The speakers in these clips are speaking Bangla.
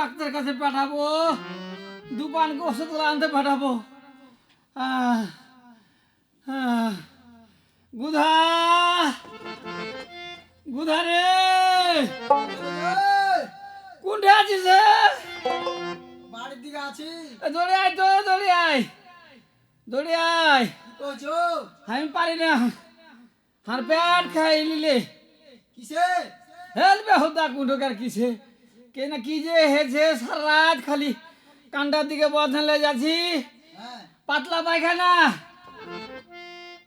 ডাক্তার কাছে পাঠাবো দুপান ওষুধ আনতে পাঠাবো। গুধা গুধা রে। কোনটা আছিস? বাড়ির দিকে আছি। দৌড়ে আয় তো দৌড়ে আয়। দৌড়ে আয়। আমি পারি না। হার প্যাট খাই নিলে। কিসে? হেলবে হতা কুণ্ডকার কিসে? কে না কি যে হেছে সারা রাত খালি কান্ডার দিকে বদলে যাচ্ছি। হ্যাঁ। পাতলা পায়খানা।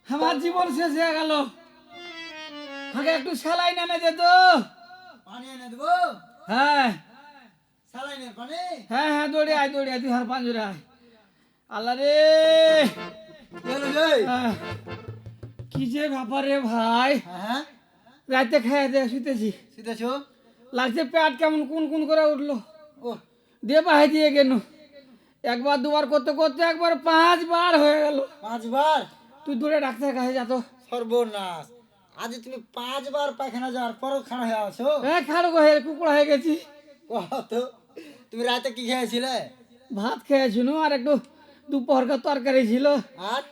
আমার জীবন শেষ হয়ে গেল। আগে একটু সেলাই এনে দে তো। পানি এনে দেবো? হ্যাঁ। পানি? হ্যাঁ হ্যাঁ দৌড়ে আয় দৌড়ে আয় তুই হার পাঁচরে আয়। আল্লাহ রে। আহ, কি যে ব্যাপার রে ভাই। হ্যাঁ রাতে খেয়ে দিয়ে শুতেছি সিধেছো লাগছে পেট কেমন কোন কোন করে উঠল। ও দিয়ে বাহে দিয়ে গেল। একবার দুবার করতে করতে একবার পাঁচবার হয়ে গেল। পাঁচবার? তুই দূরে ডাক্তার কাছে যা তো। সর্বনাশ। আজ তুমি পাঁচবার পায়খানা যাওয়ার পরও খাড়া হয়ে আছো? হ্যাঁ খাড়ো হয়ে কুকুর হয়ে গেছি। তো তুমি রাতে কি খেয়েছিলে? ভাত খেয়েছিল আর একটু দুপুরকার তরকারি ছিল। আর?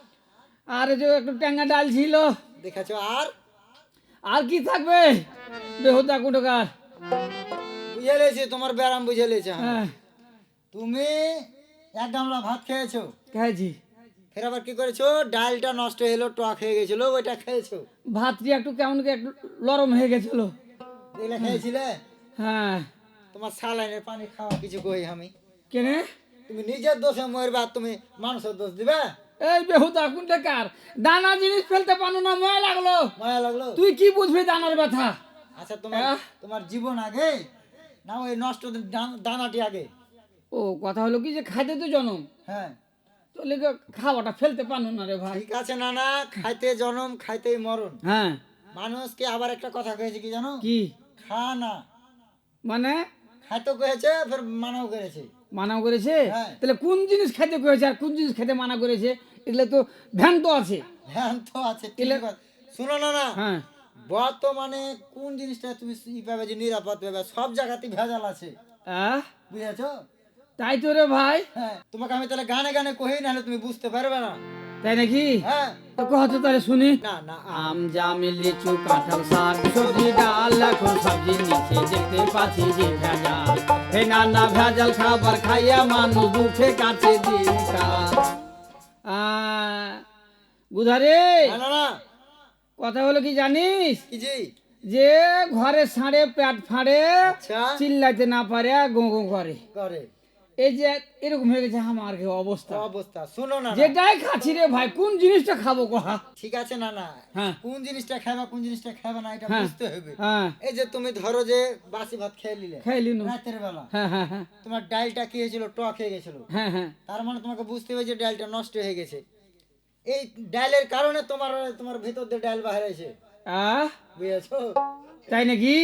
আর যে একটু ট্যাঙ্গা ডাল ছিল। দেখেছ আর? আর কি থাকবে? বেহুদা কুটকার। বুঝে লেছি তোমার ব্যায়াম বুঝে লেছে হ্যাঁ। তুমি এক গামলা ভাত খেয়েছো? খেয়েছি। ফের আবার কি করেছ? ডালটা নষ্ট এলো টক হয়ে গেছিল ওইটা খেয়েছো? ভাতটি একটু কেমন কি একটু নরম হয়ে গেছিল। এগুলো খেয়েছিলে? হ্যাঁ। তোমার সালাইনের পানি খাওয়া কিছু কই আমি? কেনে? তুমি নিজের দোষে মরবে তুমি মানুষের দোষ দিবে? এই বেহুদা কোনটা কার? দানা জিনিস ফেলতে পারো না ময় লাগল। মায়া লাগল? তুই কি বুঝবি দানার ব্যথা? আচ্ছা তোমার। তোমার জীবন আগে? না ওই নষ্ট দানাটি আগে? ও কথা হলো কি যে খাইতে তো জনম। হ্যাঁ। তো লেগে খাওয়াটা ফেলতে পারো না রে ভাই। ঠিক আছে না না খাইতে জনম খাইতেই মরণ। হ্যাঁ। মানুষকে আবার একটা কথা কয়েছে কি জানো? কি? খা না। মানে? খাইতে কয়েছে ফের মানাও করেছে। মানাও করেছে? হ্যাঁ। তাহলে কোন জিনিস খাইতে করেছে আর কোন জিনিস খাইতে মানা করেছে? এগুলো তো ধ্যান তো আছে। ঠিক এলে- আছে। শোনো না না হ্যাঁ। বর্তমানে কোন জিনিসটা তুমি পাবে যে নিরাপদ পাবে? সব জায়গাতে ভেজাল আছে। বুঝেছ? তাই তো রে ভাই। হ্যাঁ তোমাকে আমি তাহলে গানে গানে কহি নাহলে তুমি বুঝতে পারবে না। তাই নাকি? হ্যাঁ। কত তাহলে শুনি। না না আম জাম লিচু কাঁঠাল শাক সবজি ডাল এখন সবজি নিচে দেখতে পাচ্ছি যে ভেজাল। হে নানা ভেজাল খাবার খাইয়া মানুষ দুঃখে কাছে দিনকাল। বুধারে না না না। কথা হলো কি জানিস? যে? ঘরে সাড়ে প্যাট ফাড়ে আচ্ছা। চিল্লাইতে না পারে গো গো করে। এই যে এরকম হয়ে গেছে আমার কি অবস্থা। অবস্থা শোনো না। যেটাই খাচ্ছি রে ভাই কোন জিনিসটা খাব কহা ঠিক আছে না না। হ্যাঁ। কোন জিনিসটা খাবা কোন জিনিসটা খাবে না এটা হ্যাঁ। বুঝতে হবে। হ্যাঁ। এই যে তুমি ধরো যে বাসি ভাত খেয়ে নিলে খাইলি নু রাতের বেলা। তোমার ডালটা কি হয়েছিল টক হয়ে গেছিল। হ্যাঁ হ্যাঁ। তার মানে তোমাকে বুঝতে হবে যে ডালটা নষ্ট হয়ে গেছে। এই ডালের কারণে তোমার তোমার ভিতর দিয়ে ডাল বাহির হয়েছে। আহ? বুঝেছ? তাই নাকি?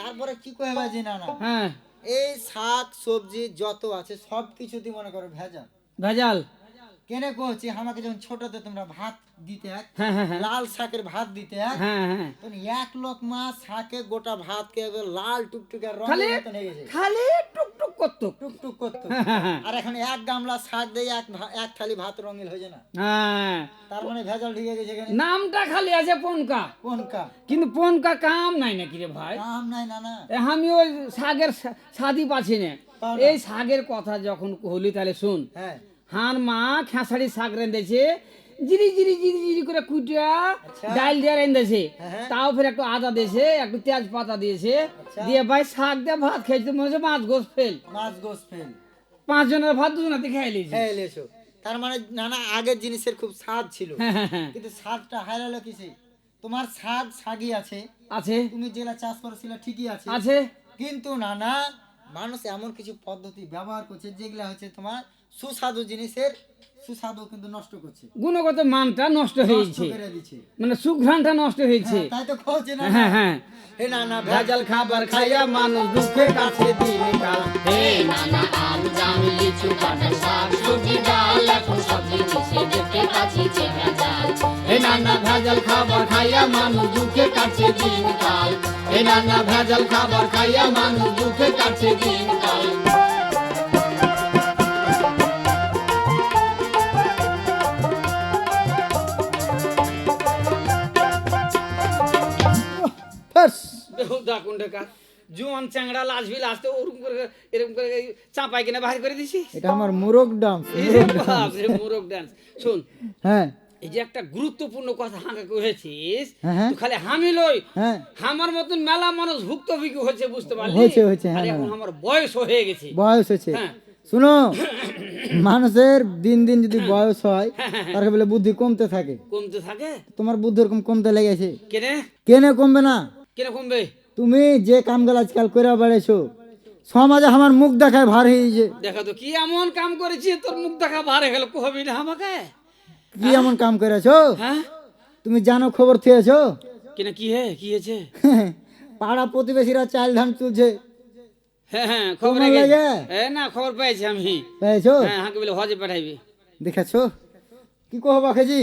তারপরে কি কহবা যে না না। হ্যাঁ। এই শাক সবজি যত আছে সব কিছুতে মনে করো ভেজাল। ভেজাল? কেনে কহছি আমাকে যখন ছোটতে তোমরা ভাত দিতে এক হ্যাঁ হ্যাঁ হ্যাঁ। লাল শাকের ভাত দিতে এক হ্যাঁ হ্যাঁ তখন এক লোক মা শাকে গোটা ভাত কে লাল টুকটুকে খালি? গেছে। খালি? টুকটুক করতো টুকটুক করতো হ্যাঁ হ্যাঁ হ্যাঁ। আর এখন এক গামলা শাক এক এক থালি ভাত রঙিল হয়ে না। হ্যাঁ। তার মানে ভেজাল ঢুকে গেছে এখানে। নামটা খালি আছে পনকা। কোনকা কিন্তু পনকা কাম নাই নাকি রে ভাই? কাম নাই না না। আমি ওই শাকের স্বাদই পাচ্ছি না। এই শাকের কথা যখন কহলি তাহলে শুন। হ্যাঁ। হান মা খেসারি শাক রেঁধেছে জিরি জিরি জিরি জিরি করে কুটিয়া আচ্ছা। ডাল দিয়ে রেঁধেছে হ্যাঁ, হ্যাঁ। তাও ফের একটু আদা দিয়েছে একটু তেজপাতা দিয়েছে। আচ্ছা। দিয়ে ভাই শাক দিয়ে ভাত খেয়েছে মনে হচ্ছে মাছ গোস ফেল। মাছ গোস ফেল। পাঁচ জনের ভাত দুজনাতে খেয়ে নিয়েছে। খেয়ে এলেছো তার মানে নানা আগের জিনিসের খুব স্বাদ ছিল। হ্যাঁ কিন্তু স্বাদটা হারালো কিসে? তোমার স্বাদ ছাগি আছে। আছে। তুমি যেটা চাষ করেছিলে ঠিকই আছে। আছে। কিন্তু না না মানুষ এমন কিছু পদ্ধতি ব্যবহার করছে যেগুলা হচ্ছে তোমার সুস্বাদু জিনিসের সুস্বাদু কিন্তু নষ্ট করছে। গুণগত মানটা নষ্ট হয়েছে। মানে সুঘ্রাণটা নষ্ট হয়েছে। হ্যাঁ, তাই তো খোঁজে না। হ্যাঁ হ্যাঁ। হে না না ভেজাল খাবার খাইয়া মানুষ দুঃখে কাছে দিন কাল। হে নানা আম জাম লিচু কাঁঠাল শাক সবজি ডাল এখন সব জিনিসে দেখতে পাচ্ছি যে ভেজাল। হে নানা ভেজাল খাবার খাইয়া মানুষ দুঃখে কাটছে দিন কাল। হে নানা ভেজাল খাবার খাইয়া মানুষ দুঃখে কাটছে দিন কাল। ব্যাস, বেহুদা জুয়ান চ্যাংড়া লাজবি লাজতে ওরকম করে এরকম করে চাপাই কিনে বাহির করে দিছি। এটা আমার মুরগ ডান্স মোরগ ডান্স শোন হ্যাঁ। এই যে একটা গুরুত্বপূর্ণ কথা হাঁকা কহেছিস হ্যাঁ, হ্যাঁ। তুই খালি হামি লই। হ্যাঁ। আমার মতন মেলা মানুষ ভুক্তভোগী হচ্ছে বুঝতে পারলি? হয়েছে, হয়েছে, হ্যাঁ, এখন। আমার বয়স হয়ে গেছে। বয়স হয়েছে। হ্যাঁ। শুনো মানুষের দিন দিন যদি বয়স হয় তার বলে বুদ্ধি কমতে থাকে। কমতে থাকে? তোমার বুদ্ধি ওরকম কমতে লেগেছে। কেনে? কেনে কমবে না? কেনে কমবে তুমি যে কামগুলো আজকাল করে বেড়েছো সমাজে আমার মুখ দেখায় ভার হয়েছে দেখা তো কি এমন কাম করেছি তোর মুখ দেখা ভারে গেল কহবি না আমাকে? কি এমন কাম করেছ? হ্যাঁ? তুমি জানো খবর থেয়েছো? কেনে কি হে কি হয়েছে? পাড়া প্রতিবেশীরা চাল ধান তুলছে। হ্যাঁ হ্যাঁ খবর লাগে? হ্যাঁ না খবর পেয়েছি আমি। পেয়েছ? হ্যাঁ হাঁকে বলে হজে পাঠাইবি। দেখেছ? কি কহ বাখেজি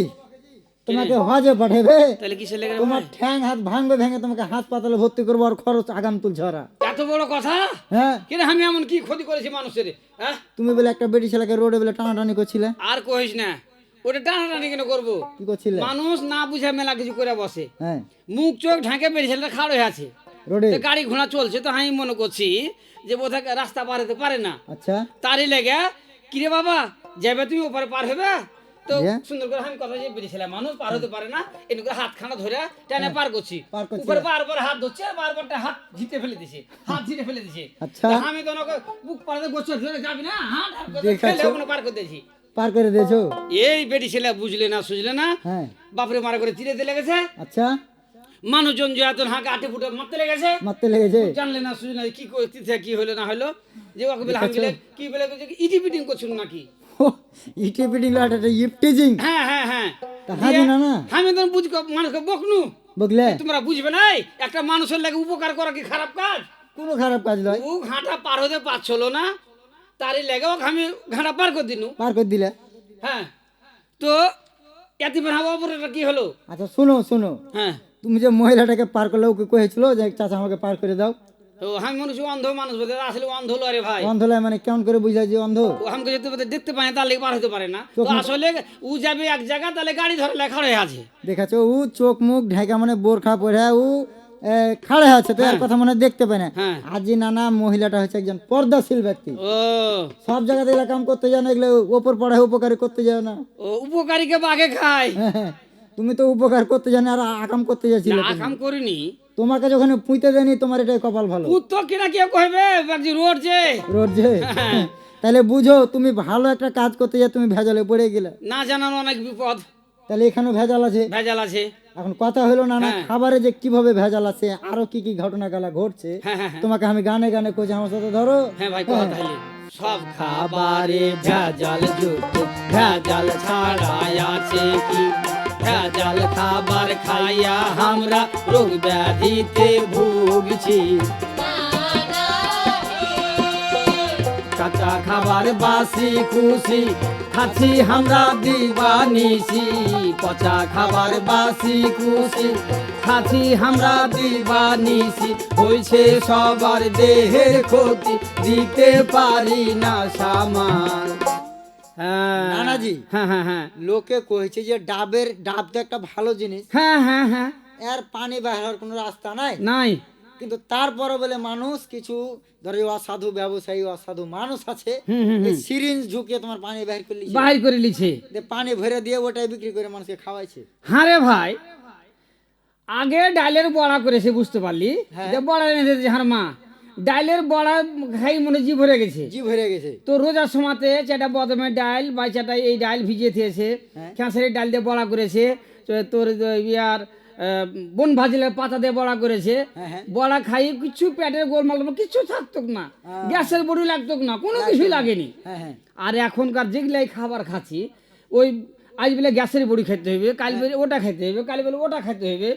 তোমাকে হজে পাঠাবে তাহলে কিসের লেগে তোমার ঠ্যাং হাত ভাঙবে ভেঙে তোমাকে হাসপাতালে ভর্তি করব আর খরচ আগাম তুলছে ওরা। এত বড় কথা? হ্যাঁ। কেন আমি এমন কি ক্ষতি করেছি মানুষের? হ্যাঁ? তুমি বলে একটা বেটি ছেলেকে রোডে বলে টানাটানি করছিলে? আর কহিস না। ওটা টানাটানি কেন করব? কি করছিলে? মানুষ না বুঝে মেলা কিছু করে বসে। হ্যাঁ। মুখ চোখ ঢাকে বেরিয়েছে খাড় হয়ে আছে। রোডে? গাড়ি ঘোড়া চলছে তো আমি মনে করছি যে বোধহয় রাস্তা পার হতে পারে না। আচ্ছা। তারই লেগে কিরে বাবা যাবে তুমি ওপারে পার হবে তো সুন্দর করে আমি কথা যে বেরিয়েছিলাম মানুষ পার হতে পারে না করে হাত খানা ধরে টেনে পার করছি। উপরে বারবার হাত ধরছে বারবার হাত ফেলে দিছে হাত ফেলে দিছে। আচ্ছা। আমি তো বুক পাড়াতে গোছর ধরে যাবি না? হাত ফেলে ওখানে পার করে দিয়েছি। পার করে দিয়েছ? এই বেটি ছেলে বুঝলে না সুঝলে না? হ্যাঁ। বাপরে মারা করে চিরেতে লেগেছে আচ্ছা। মানুষজন যে এত হাঁকে আটে ফুটে মারতে লেগেছে মারতে লেগেছে জানলে না শুনলে কি করতে কি হলো না হলো? যে ওকে বলে বলে কি বলে ইটি পিটিং করছিল নাকি? ইপটিজিং। হ্যাঁ হ্যাঁ হ্যাঁ। তা হাজি না না। আমি তো বুঝ মানুষকে বকনু। বুঝলে তোমরা বুঝবে নাই একটা মানুষের লাগে উপকার করা কি খারাপ কাজ? কোনো খারাপ কাজ নয়। ও ঘাটা পার হতে পারছিল না তারই লেগে ওকে আমি ঘাটা পার করে দিনু। পার করে দিলে? হ্যাঁ। তো এত হওয়া অপরাধটা কি হলো? আচ্ছা শোনো শোনো। হ্যাঁ। তুমি যে মহিলাটাকে পার করলে ওকে কয়েছিল যে চাচা আমাকে পার করে দাও। তো আমি মানুষ অন্ধ মানুষ বলতে আসলে অন্ধ হলো আরে ভাই। অন্ধ হলে মানে কেমন করে বুঝা যে অন্ধ? আমাকে যেতে দেখতে পায় না তাহলে পার হতে পারে না। তো আসলে ও যাবে এক জায়গা তাহলে গাড়ি ধরে লেখা হয়ে আছে। দেখাচ্ছ ও চোখ মুখ ঢাকা মানে বোরখা পরে ও খাড়ে আছে তো কথা মানে দেখতে পায় না। হ্যাঁ। আজি নানা মহিলাটা হচ্ছে একজন পর্দাশীল ব্যক্তি। সব জায়গাতে এগুলা কাম করতে যাও না এগুলো ওপর পড়ায় উপকারী করতে যাও না। ও উপকারীকে বাঘে খায়। হ্যাঁ, হ্যাঁ। তুমি তো উপকার করতে জানো আর আকাম করতে যাচ্ছিলে না কাম তোমাকে যখন পুঁতে দেয়নি তোমার এটাই কপাল ভালো। পুত্র কিনা কেউ কইবে? একজন রোড যে রোড যে তাহলে বুঝো তুমি ভালো একটা কাজ করতে যা তুমি ভেজালে পড়ে গেলে। না জানানো অনেক বিপদ। তাহলে এখানেও ভেজাল আছে? ভেজাল আছে। এখন কথা হলো না না হ্যাঁ। খাবারে যে কীভাবে ভেজাল আছে আরও কি কি ঘটনা গালা ঘটছে হ্যাঁ হ্যাঁ। তোমাকে আমি গানে গানে কইছি আমার সাথে ধরো। হ্যাঁ ভাই কথা সব খাবারে ভেজাল যুক্ত ভেজাল ছাড়াই আছে কি? ভেজাল খাবার খাইয়া আমরা রোগ ব্যাধিতে ভুগছি। কাঁচা খাবার বাসি খুশি, খাচ্ছি আমরা দিবানিসি পচা খাবার বাসি খুশি, খাচ্ছি আমরা দিবানিসি হয়েছে সবার দেহের ক্ষতি, দিতে পারি না সামান নানাজি। হ্যাঁ হ্যাঁ হ্যাঁ। লোকে কইছে যে ডাবের ডাব তো একটা ভালো জিনিস। হ্যাঁ হ্যাঁ হ্যাঁ। এর পানি বের কোনো রাস্তা নাই। নাই। কিন্তু তারপরে বলে মানুষ কিছু ধরো অসাধু ব্যবসায়ী অসাধু মানুষ আছে সিরিঞ্জ ঢুকিয়ে তোমার পানি বের করে লিছে। বাহির করে লিছে। পানি ভরে দিয়ে ওটাই বিক্রি করে মানুষকে খাওয়াইছে। হ্যাঁ রে ভাই আগে ডালের বড়া করেছে বুঝতে পারলি? হ্যাঁ। যে বড়া এনেছে হার মা। ডালের বড়া খাই মনে জি ভরে গেছে। জি ভরে গেছে। তো রোজার সময়তে চেটা বদমের ডাল বা চেটা এই ডাল ভিজিয়ে দিয়েছে হ্যাঁ। খেসারির ডাল দিয়ে বড়া করেছে তো তোর ইয়ার বন ভাজিলে পাতা দিয়ে বড়া করেছে হ্যাঁ, হ্যাঁ। বড়া খাই কিছু পেটের গোলমাল কিছু থাকতো না। গ্যাসের বড়ি লাগতো না কোনো কিছুই লাগেনি। আর এখনকার যেগুলাই খাবার খাচ্ছি ওই আজ বেলে গ্যাসের বড়ি খেতে হইবে কাল বেলে ওটা খেতে হইবে কাল বেলে ওটা খেতে হইবে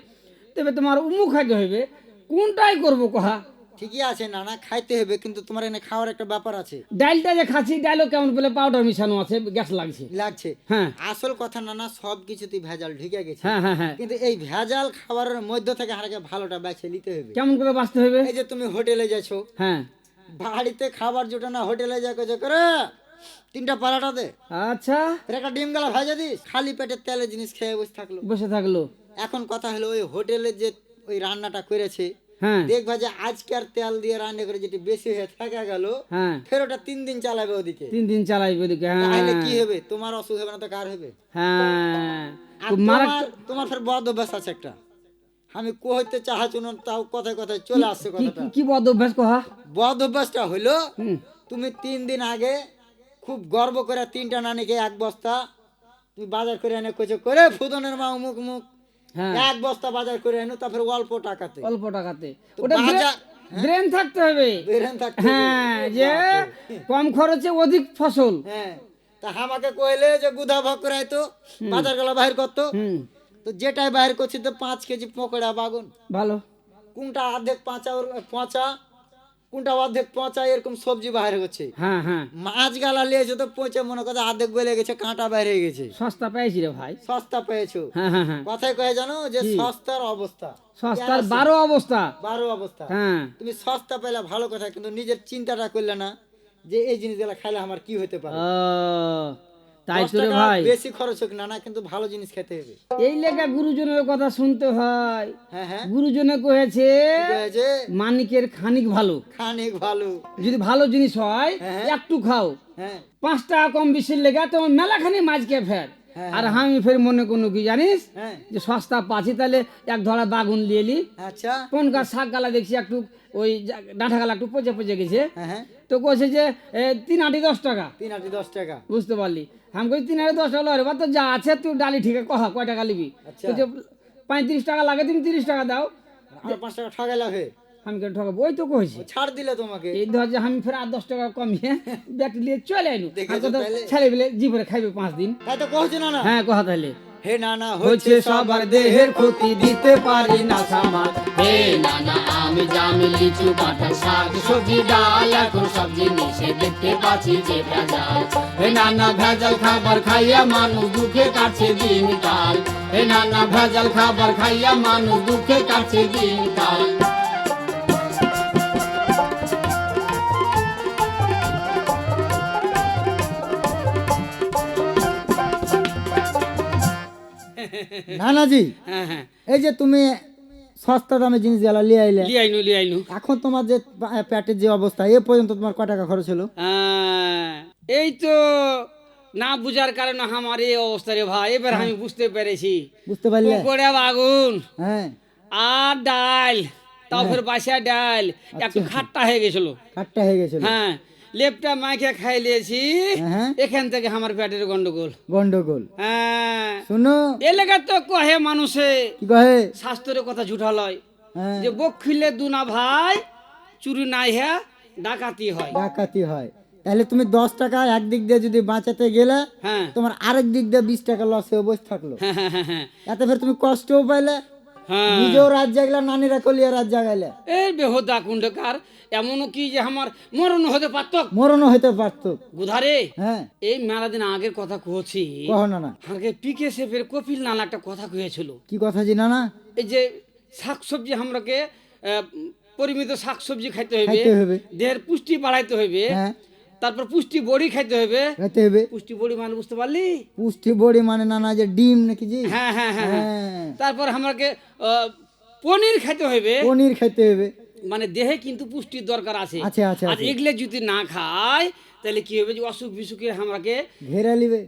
তবে তোমার উমুক খাইতে হইবে কোনটাই করব কহা? ঠিকই আছে নানা খাইতে হবে কিন্তু তোমার এখানে খাওয়ার একটা ব্যাপার আছে। ডালটা যে খাচ্ছি ডালও কেমন বলে পাউডার মিশানো আছে গ্যাস লাগছে। লাগছে। হ্যাঁ। আসল কথা নানা সব কিছুতেই ভেজাল ঢুকে গেছে। হ্যাঁ হ্যাঁ হ্যাঁ। কিন্তু এই ভেজাল খাবারের মধ্য থেকে হারাকে ভালোটা বেছে নিতে হবে। কেমন করে বাঁচতে হবে? এই যে তুমি হোটেলে যাচ্ছো হ্যাঁ। বাড়িতে খাবার জোটে না হোটেলে যা করছে করে তিনটা পারাটা দে। আচ্ছা। একটা ডিম গলা ভাজা দিস খালি পেটে তেলের জিনিস খেয়ে বসে থাকল। বসে থাকল। এখন কথা হলো ওই হোটেলে যে ওই রান্নাটা করেছে দেখবা যে আজকের তেল দিয়ে রান্না করে যেটি বেশি হয়ে থাকা গেল হ্যাঁ। ফের ওটা তিন দিন চালাবে ওদিকে। তিন দিন চালাইবে ওদিকে হ্যাঁ। তাহলে কি হবে? তোমার অসুখ হবে না তো কার হবে? হ্যাঁ। তোমার ফের বদ অভ্যাস আছে একটা। আমি কইতে চাহাচ্ছ না তাও কথায় কথায় চলে আসছে কি কথাটা। কি- বদ অভ্যাস কহা? বদ অভ্যাসটা হলো তুমি তিন দিন আগে খুব গর্ব করে তিনটা নানিকে এক বস্তা তুমি বাজার করে এনে কইছো করে ফুদনের মা মুখ মুখ হ্যাঁ এক বস্তা বাজার করে এনো তারপরে অল্প টাকাতে। অল্প টাকাতে। ওটা ব্রেন থাকতে হবে। বেরেন থাকতে হবে। হ্যাঁ যে কম খরচে অধিক ফসল। হ্যাঁ। তা আমাকে কইলে যে গুদা ভাগ করাই তো বাজার গলা বাহির করতো। তো যেটাই বাহির করছি তো পাঁচ কেজি পকোড়া বাগুন। ভালো। কোনটা অর্ধেক পাঁচা পচা? কোনটা অর্ধেক পচা এরকম সবজি বাইরে হচ্ছে। হ্যাঁ হ্যাঁ। মাছ গালা লিয়েছে তো পচে মনে কথা অর্ধেক গলে গেছে কাঁটা বাইরে গেছে। সস্তা পেয়েছি রে ভাই। সস্তা পেয়েছ। হ্যাঁ হ্যাঁ হ্যাঁ। কথায় কয়ে জানো যে সস্তার অবস্থা। সস্তার বারো অবস্থা? বারো অবস্থা। হ্যাঁ। তুমি সস্তা পেলে ভালো কথা কিন্তু নিজের চিন্তাটা করলে না যে এই জিনিসগুলো খাইলে আমার কি হতে পারে? তাই তো ভাই। বেশি খরচ হোক না না কিন্তু ভালো জিনিস খেতে হবে। এই লেখা গুরুজনের কথা শুনতে হয়। হ্যাঁ হ্যাঁ। গুরুজনে মানিকের খানিক ভালো। খানিক ভালো। যদি ভালো জিনিস হয় হ্যাঁ। একটু খাও। হ্যাঁ। পাঁচ টাকা কম বেশি লেগে তোমার মেলাখানি মাছকে ফের। হ্যাঁ, আর আমি ফের মনে কোনো কি জানিস? হ্যাঁ। যে সস্তা পাচ্ছি তাহলে এক ধরা বাগুন নিয়ে লি। আচ্ছা। কোন গাছ শাক গালা দেখছি একটু ওই ডাঁটা গালা একটু পচে পচে গেছে। হ্যাঁ হ্যাঁ। তো কইছে যে তিন আটি দশ টাকা। তিন আটি দশ টাকা। বুঝতে পারলি। আমি কই তিন আটি দশ টাকা বা তো যা আছে তুই ডালি ঠিক আছে কহা কয় টাকা নিবি আচ্ছা। পঁয়ত্রিশ টাকা লাগে তুমি তিরিশ টাকা দাও। পাঁচ টাকা হে আমি কেন ঠকাবো? ওই তো কইছি। ছাড় দিলে তোমাকে। এই ধর যে আমি ফের আর দশ টাকা কমিয়ে ব্যাগ নিয়ে চলে তাহলে? ছেলে বেলে জীবনে খাইবে পাঁচ দিন। তাই তো কহছো না হ্যাঁ কথা তাহলে হে না না হচ্ছে সবার দেহের ক্ষতি দিতে পারি না সামাল হে নানা আমি জামি লিচু কাঁঠাল শাক সবজি ডাল এখন সব জিনিসে দেখতে পাচ্ছি যে ভেজাল। হে নানা ভেজাল খাবার খাইয়া মানুষ দুঃখে কাটছে দিন কাল হে নানা ভেজাল খাবার খাইয়া মানুষ দুঃখে কাটছে দিন কাল নানাজি হ্যাঁ হ্যাঁ। এই যে তুমি সস্তা দামে জিনিস গেলা লিয়ে আইলে। লিয়ে আইনু লিয়ে আইনু। এখন তোমার যে পা- পেটের যে অবস্থা এ পর্যন্ত তোমার কয় টাকা খরচ হলো? হ্যাঁ, এই তো না বুঝার কারণে আমার এই অবস্থা রে ভাই এবার আমি বুঝতে পেরেছি। বুঝতে পারলে? পকোড়া বাগুন হ্যাঁ। আর ডাল তারপর বাসা ডাল একটু খাট্টা হয়ে গেছিল। কাঠটা হয়ে গেছিল। হ্যাঁ লেপটা মাইকে খাই লিয়েছি। হ্যাঁ এখান থেকে আমার পেটের গন্ডগোল। গন্ডগোল। হ্যাঁ। শুনো। এলাকা তো কহে মানুষে। কি কহে? স্বাস্থ্যের কথা ঝুঠা লয়। হ্যাঁ। যে বক্ষিলে দুনা ভাই চুরি নাই হ্যাঁ ডাকাতি হয়। ডাকাতি হয়। তাহলে তুমি দশ টাকা একদিক দিয়ে যদি বাঁচাতে গেলে হ্যাঁ। তোমার আরেক দিক দিয়ে বিশ টাকা লস হয়ে বসে থাকল। হ্যাঁ হ্যাঁ হ্যাঁ হ্যাঁ। এতে ফের তুমি কষ্টও পাইলে হ্যাঁ নিজেও রাত জাগলে নানিরা কলিয়া রাত জাগাইলে। এই বেহদা কুণ্ডকার এমনও কি যে আমার মরণ হতে পারত? মরণও হইতে পারতো। গুধারে হ্যাঁ। এই মেলা দিন আগের কথা কুহছি। কহ না না। আমাকে পিকে সেফের কপিল নালা একটা কথা কুহেছিল কি কথা জি না এই যে শাকসবজি আমরাকে পরিমিত শাকসবজি খাইতে হইবে। দেহের পুষ্টি বাড়াইতে হইবে হ্যাঁ। তারপর পুষ্টি বড়ি খাইতে হবে। খাইতে হবে। পুষ্টি বড়ি মানে বুঝতে পারলি? পুষ্টি বড়ি মানে না না যে ডিম নাকি জি? হ্যাঁ হ্যাঁ হ্যাঁ হ্যাঁ। হ্যাঁ। তারপর আমাকে পনির খাইতে হইবে পনির খাইতে হবে। মানে দেহে কিন্তু পুষ্টির দরকার আছে। আছে আছে আর এগুলো যদি না খায় তাহলে কি হবে যে অসুখ বিসুখে আমাকে ঘেরা লিবে।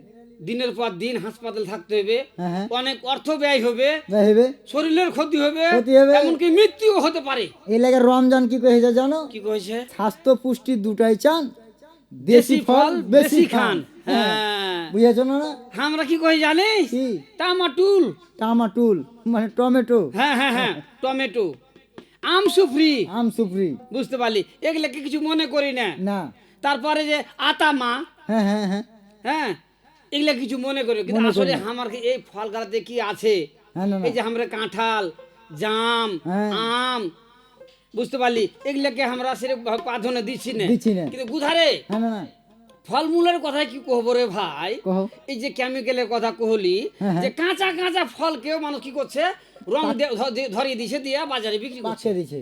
দিনের পর দিন হাসপাতাল থাকতে হবে। হ্যাঁ অনেক অর্থ ব্যয় হবে। হবে। শরীরের ক্ষতি হবে। ক্ষতি হবে। এমনকি মৃত্যুও হতে পারে। এই লাগে রমজান কি কয়েছে জানো? কি কইছে? স্বাস্থ্য পুষ্টি দুটাই চান দেশি ফল বেশি খান। হ্যাঁ। না না? আমরা কি কই জানিস? টামাটুল। টামাটুল মানে টমেটো। হ্যাঁ হ্যাঁ হ্যাঁ টমেটো। আম সুফরি। আম সুপ্রি বুঝতে পারলি। এগুলোকে কিছু মনে করি না। না। তারপরে যে আতামা হ্যাঁ হ্যাঁ হ্যাঁ। হ্যাঁ এগুলা কিছু মনে করি। কিন্তু আসলে। আমার কি এই ফল গাছতে কি আছে? হ্যাঁ এই যে আমরা কাঁঠাল জাম হ্যাঁ। আম বুঝতে পারলি? এগুলাকে আমরা সেরকম প্রাধান্য দিচ্ছি না। দিচ্ছি না। কিন্তু গুধারে হ্যাঁ না না। ফলমূলের কথা কি কহবো রে ভাই? এই যে কেমিক্যালের কথা কহলি হ্যাঁ, হ্যাঁ। যে কাঁচা কাঁচা ফলকেও মানুষ কি করছে? রং ধরিয়ে দিছে দিয়ে বাজারে বিক্রি করছে। দিছে।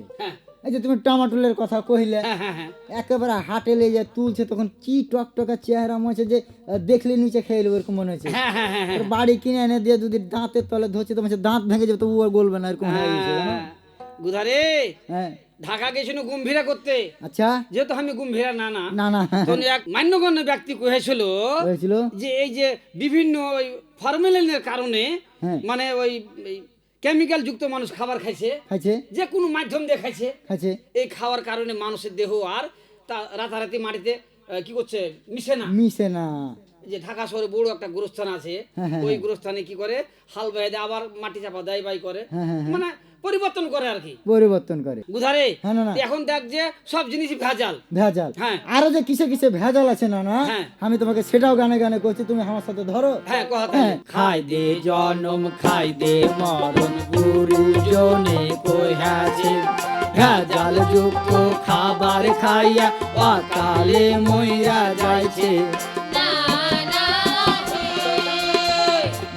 এই যে তুমি টমাটোলের কথা কহিলে একেবারে হাটে লে যে তুলছে তখন কি টকটকা চেহারা মনে হচ্ছে যে দেখলে নিচে খেয়ে নেব এরকম মনে হচ্ছে। বাড়ি কিনে এনে দিয়ে যদি দাঁতের তলে ধরছে তো হচ্ছে দাঁত ভেঙে যাবে তো ও গলবে না এরকম হয়ে গেছে। গুধারে হ্যাঁ। ঢাকা গেছিল গুমভিরা করতে। আচ্ছা। যেহেতু আমি গুমভিরা না না। না না। এক মান্যগণ্য ব্যক্তি কহেছিল যে এই যে বিভিন্ন ওই ফর্মেলিনের কারণে হ্যাঁ। মানে ওই কেমিক্যাল যুক্ত মানুষ খাবার খাইছে। খাইছে? যে কোনো মাধ্যম দিয়ে খাইছে। খাইছে? এই খাওয়ার কারণে মানুষের দেহ আর তা রাতারাতি মাটিতে কি করছে? মিশে না। মিশে না। যে ঢাকা শহরে বড় একটা গোরস্থান আছে হ্যাঁ, ওই গোরস্থানে কি করে? হাল বাইয়ে দেয় আবার মাটি চাপা দেয় বাই করে মানে পরিবর্তন করে আর কি। পরিবর্তন করে। হ্যাঁ না না। এখন দেখ যে সব জিনিসই ভেজাল। ভেজাল। হ্যাঁ। আরও যে কিসে কিসে ভেজাল আছে না না হ্যাঁ। আমি তোমাকে সেটাও গানে গানে করছি তুমি আমার সাথে ধরো। হ্যাঁ কথা হ্যাঁ। খাই দে জনম খাই দে মরণ গুরুজনে কইয়াছে ভেজাল যুক্ত খাবার খাইয়া অকালে মইরা যাইছে।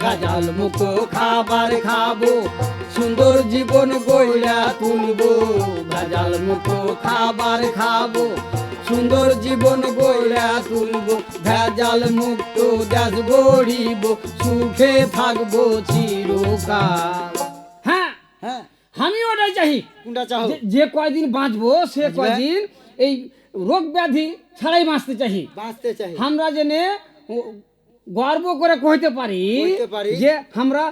ভেজাল মুক্ত খাবার খাব সুন্দর জীবন গইরা তুলবো ভেজাল মুক্ত খাবার খাব। সুন্দর জীবন গইরা তুলবো ভেজাল মুক্ত দেশ গড়িব সুখে থাকব চিরকাল। হ্যাঁ হ্যাঁ। আমি ওটাই চাই। কোনটা চাও? যে- কয়দিন বাঁচবো সে কয়দিন এই রোগ ব্যাধি ছাড়াই বাঁচতে চাই। বাঁচতে চাই। আমরা জেনে গর্ব করে কইতে পারি যে আমরা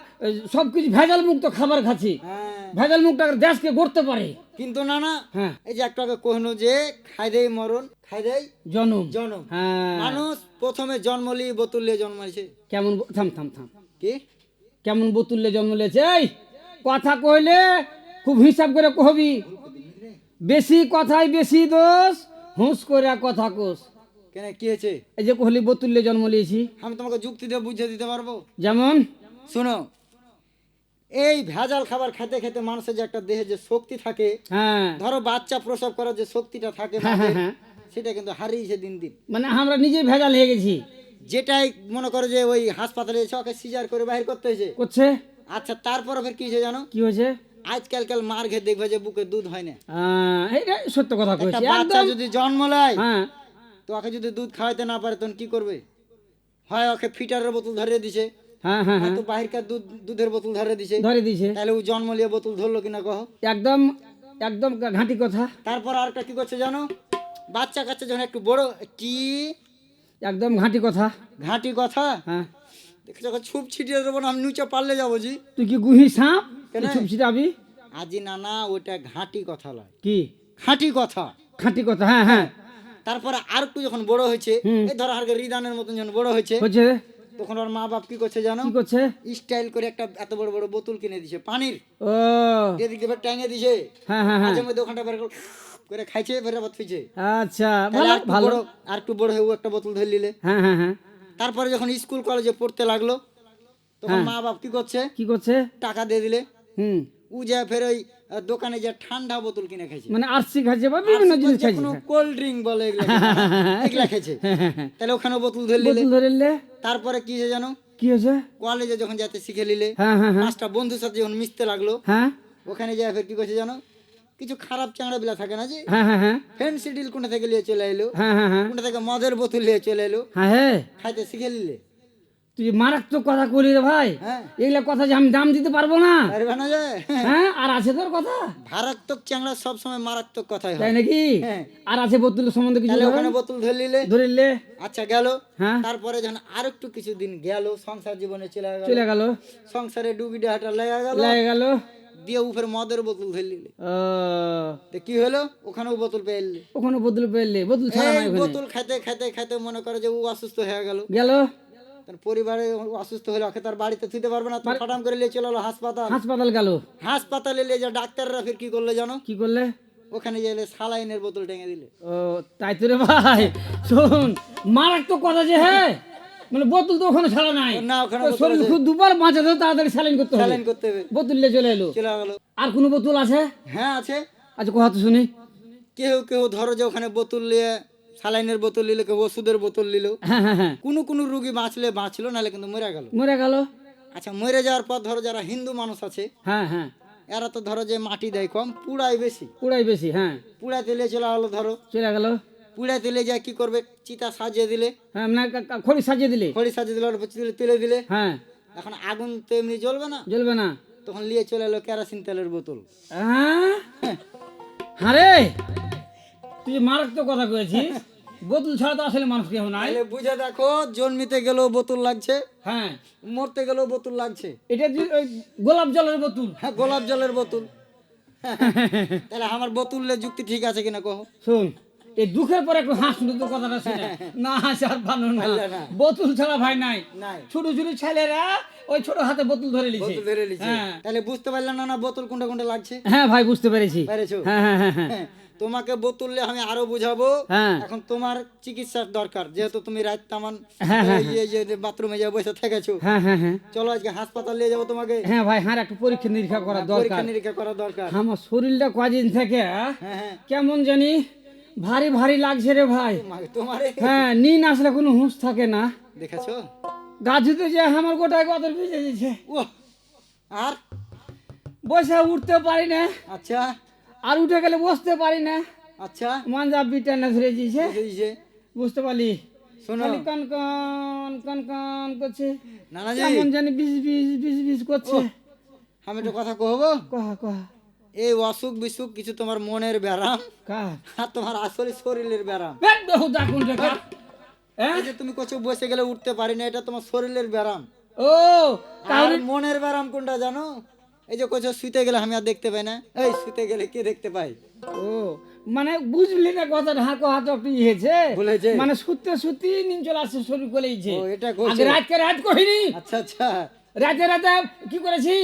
সব কিছু ভেজাল মুক্ত খাবার খাচ্ছি। হ্যাঁ। ভেজাল মুক্ত দেশকে গড়তে পারি। কিন্তু না না হ্যাঁ। এই যে একটু আগে কহনো যে খাই দেই মরণ খাই দেই জনম। জনম। হ্যাঁ। মানুষ প্রথমে জন্মলি বোতলে জন্মাইছে কেমন থাম থাম থাম। কি? কেমন বোতুল্লে জন্ম লিয়েছে এই কথা কইলে খুব হিসাব করে কহবি বেশি কথাই বেশি দোষ হুঁস করে কথা কোষ কেন কি হয়েছে? এই যে কহলি জন্ম লিয়েছি আমি তোমাকে যুক্তি দিয়ে বুঝিয়ে দিতে পারব? যেমন? শোনো এই ভেজাল খাবার খেতে খেতে মানুষের যে একটা দেহে যে শক্তি থাকে হ্যাঁ। ধরো বাচ্চা প্রসব করার যে শক্তিটা থাকে হ্যাঁ, হ্যাঁ। সেটা কিন্তু হারিয়েছে দিন দিন। মানে আমরা নিজে ভেজাল হয়ে গেছি। যেটাই মনে করো যে ওই হাসপাতালে ওকে সিজার করে বাহির করতে হয়েছে। করছে? আচ্ছা তারপরে ফের কি হয়েছে জানো? কি হয়েছে? আজকালকাল মার খেয়ে দেখবে যে বুকে দুধ হয় না। সত্য কথা একটা বাচ্চা যদি জন্ম হ্যাঁ। তো ওকে যদি দুধ খাওয়াইতে না পারে তখন কি করবে? হয় ওকে ফিটারের বোতল ধরিয়ে দিছে হ্যাঁ হ্যাঁ হ্যাঁ। তো বাহিরকার দুধ দুধের বোতল ধরিয়ে দিছে। ধরে দিছে। তাহলে ও জন্ম বোতল ধরলো কিনা কহ? একদম একদম ঘাঁটি কথা। তারপর আরেকটা কি করছে জানো? বাচ্চা কাচ্চা যখন একটু বড় কি? একদম ঘাঁটি কথা। ঘাঁটি কথা? হ্যাঁ। দেখছ ছুপ ছিটিয়ে দেবো না আমি নিচে পারলে যাব জি। তুই কি গুহি সাপ? কেন? ছুপ ছিটাবি? আজি না না ওইটা ঘাঁটি কথা লয়। কি? খাঁটি কথা। খাঁটি কথা হ্যাঁ হ্যাঁ। তারপরে আর একটু যখন বড় হয়েছে এই ধরো আর রিদানের মতন যখন বড় হয়েছে তখন ওর মা বাপ কি করছে জানো? কি করছে? স্টাইল করে একটা এত বড় বড় বোতল কিনে দিছে পানির। ও। এদিক ট্যাঙে দিছে। হ্যাঁ হ্যাঁ হ্যাঁ। মাঝে মধ্যে ওখানটা বের করে করে খাইছে ফের আবার থুইছে। আচ্ছা ভালো ভালো। বড় আর একটু বড় হয়ে ও একটা বোতল ধরে নিলে। হ্যাঁ হ্যাঁ হ্যাঁ। তারপরে যখন স্কুল কলেজে পড়তে লাগল তখন হ্যাঁ। মা বাপ কি করছে? কি করছে? টাকা দিয়ে দিলে। হুম। ও যে ফের ওই দোকানে যে ঠান্ডা বোতল কিনে খাইছে। মানে আরসি খাচ্ছে বা বিভিন্ন জিনিস খাইছে কোনো কোল্ড ড্রিঙ্ক বলে এগুলা খাইছে। তাহলে ওখানে বোতল ধরে নিলে ধরে নিলে তারপরে কি যে জানো? কি হয়েছে? কলেজে যখন যেতে শিখে নিলে হ্যাঁ হ্যাঁ হ্যাঁ। পাঁচটা বন্ধুর সাথে যখন মিশতে লাগল হ্যাঁ। ওখানে যায় ফের কি করছে জানো? কিছু খারাপ চাংড়া বিলা থাকে না যে? হ্যাঁ হ্যাঁ হ্যাঁ। ফ্যান্সি ডিল কোনটা থেকে নিয়ে চলে এলো কোনটা থেকে মদের বোতল নিয়ে চলে এলো হ্যাঁ হ্যাঁ। খাইতে শিখে নিলে। তুই মারাত্মক কথা করি রে ভাই। হ্যাঁ। এগুলা কথা যে আমি দাম দিতে পারব না। হ্যাঁ আর আছে তোর কথা? মারাত্মক চাংড়া সবসময় মারাত্মক কথাই তাই নাকি? হ্যাঁ। আর আছে বোতলের সম্বন্ধে কিছু ওখানে বোতল ধরে ধরিলে আচ্ছা গেল। হ্যাঁ। তারপরে যখন আর একটু কিছুদিন গেল সংসার জীবনে চলে গেল। চলে গেল। সংসারে ডুবি ডাহাটা লেগে গেল। লেগে গেল। দিয়ে উপরে মদের বোতল ধরলি কি হলো? ওখানেও বোতল পেয়ে এলি। ওখানে বদল পেলে বদল ছাড়া বোতল খাইতে খাইতে খাইতে মনে করে যে ও অসুস্থ হয়ে গেল। গেল। পরিবারে অসুস্থ হলে ওকে তার বাড়িতে থুতে পারবে না তো ফটাম করে নিয়ে চলে এলো হাসপাতাল। হাসপাতাল গেল? হাসপাতালে নিয়ে যা ডাক্তাররা ফির কি করল জানো? কি করলে? ওখানে গেলে সালাইনের বোতল টেঙে দিলে। ও তাই তো রে ভাই। শোন মারাত্মক কথা যে হ্যাঁ মানে বোতল তো ওখানে ছাড়া নাই। না ওখানে শরীর খুব দুবার বাঁচাতে তাড়াতাড়ি স্যালাইন করতে হবে। স্যালাইন করতে হবে। বোতল নিয়ে চলে এলো। চলে গেল। আর কোনো বোতল আছে? হ্যাঁ আছে। আচ্ছা কথা তো শুনি। কেউ কেউ ধরো যে ওখানে বোতল নিয়ে সালাইনের বোতল নিল কেউ ওষুধের বোতল নিল। কোনো কোনো রুগী বাঁচলে বাঁচলো নাহলে কিন্তু মরে গেল। মরে গেল? আচ্ছা মরে যাওয়ার পর ধরো যারা হিন্দু মানুষ আছে হ্যাঁ হ্যাঁ। এরা তো ধরো যে মাটি দেয় কম পুড়াই বেশি। পুড়াই বেশি হ্যাঁ। পুড়াই তেলে চলে গেলো ধরো। চলে গেল? পুড়াই তেলে যায় কি করবে? চিতা সাজিয়ে দিলে। হ্যাঁ মানে কা- কা- খড়ি সাজিয়ে দিলে? খড়ি সাজিয়ে দিলে তেলে তেলে দিলে। হ্যাঁ। এখন আগুন তো এমনি জ্বলবে না। জ্বলবে না। তখন নিয়ে চলে এলো কেরোসিন তেলের বোতল। হ্যাঁ? হ্যাঁ। রে তুই মারাত্মক কথা কয়েছিস বোতল ছাড়া তো আসলে মানুষ কেউ নাই। বুঝে দেখো জন্মিতে গেলেও বোতল লাগছে হ্যাঁ। মরতে গেলেও বোতল লাগছে। এটা যে ওই গোলাপ জলের বোতল। হ্যাঁ গোলাপ জলের বোতল। তাহলে আমার বোতলের যুক্তি ঠিক আছে কিনা কহ শোন এই দুঃখের পরে একটু হাস তো কথাটা শুনে। না হাসি আর ভালো না। বোতল ছাড়া ভাই নাই। ছোট ছোট ছেলেরা ওই ছোট হাতে বোতল ধরে লিছে। বোতল ধরে নিচ্ছে হ্যাঁ। তাহলে বুঝতে পারলাম না না বোতল কোনটা কোনটা লাগছে? হ্যাঁ ভাই বুঝতে পেরেছি। পেরেছ? হ্যাঁ হ্যাঁ হ্যাঁ হ্যাঁ। হ্যাঁ, তোমাকে বোতলে আমি আরও বুঝাবো। হ্যাঁ। এখন তোমার চিকিৎসার দরকার যেহেতু তুমি রাত তামান হ্যাঁ, হ্যাঁ, বাথরুমে যা বসে থেকেছো। চলো আজকে হাসপাতাল নিয়ে যাব তোমাকে। হ্যাঁ ভাই হ্যাঁ একটু পরীক্ষা নিরীক্ষা করা দরকার। পরীক্ষা নিরীক্ষা করা দরকার। আমার শরীরটা কদিন থেকে কেমন জানি ভারী ভারী লাগছে রে ভাই। তোমার হ্যাঁ নিন আসলে কোনো হুঁশ থাকে না। দেখেছ? গাছিতে যে আমার গোটায় কত ভিজে দিচ্ছে ও আর? বসে উঠতে পারি না। আচ্ছা। আর উঠে গেলে বসতে পারি না। আচ্ছা। মাঞ্জা বিটা না ধরে দিয়েছে। বুঝতে পারলি? কন কন কন কন করছে। নানাজি কেমন জানি বিষ বিষ বিষ বিষ করছে। আমি একটা কথা কহবো কহা কহা। এই অসুখ বিসুখ কিছু তোমার মনের ব্যারাম? আর তোমার আসলে শরীরের ব্যারাম? হ্যাঁ? যে তুমি কোথাও বসে গেলে উঠতে পারি না এটা তোমার শরীরের ব্যারাম। ও মনের ব্যারাম কোনটা জানো? এই যে কোথাও শুতে গেলে আমি আর দেখতে পাই না। এই শুতে গেলে কে দেখতে পাই ও মানে বুঝলি না কথাটা হাঁকো হাতে ইয়েছে বলেছে মানে শুতে শুতে নিন চলে আসছে শরীর করেইছে ও এটা আগে করছে রাতকে রাত কহিনি আচ্ছা আচ্ছা। রাতে রাতে কি করেছি?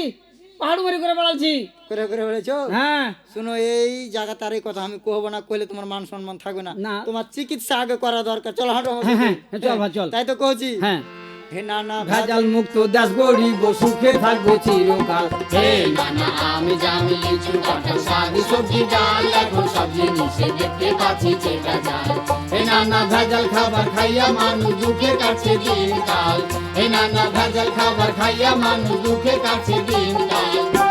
পাহাড় মারি করে বেড়াচ্ছি করে করে বলেছ হ্যাঁ। শুনো এই জায়গা তার এই কথা আমি কহবো না কইলে তোমার মান সম্মান থাকবে না। তোমার চিকিৎসা আগে করা দরকার। চলো হাঁটো হ্যাঁ হ্যাঁ হ্যাঁ, চল চল। তাই তো কহছি হ্যাঁ। হে নানা ভেজাল মুক্ত দাস গরিব সুখে থাকব চিরকাল। হে নানা আমি জানি লিচু কাঁঠাল শাক সবজি ডাল এখন সব জিনিসে দেখতে পাচ্ছি চেটা ভেজাল হে নানা ভেজাল খাবার খাইয়া মানুষ দুঃখে কাটছে দিনকাল হে নানা ভেজাল খাবার খাইয়া মানুষ দুঃখে কাটছে দিনকাল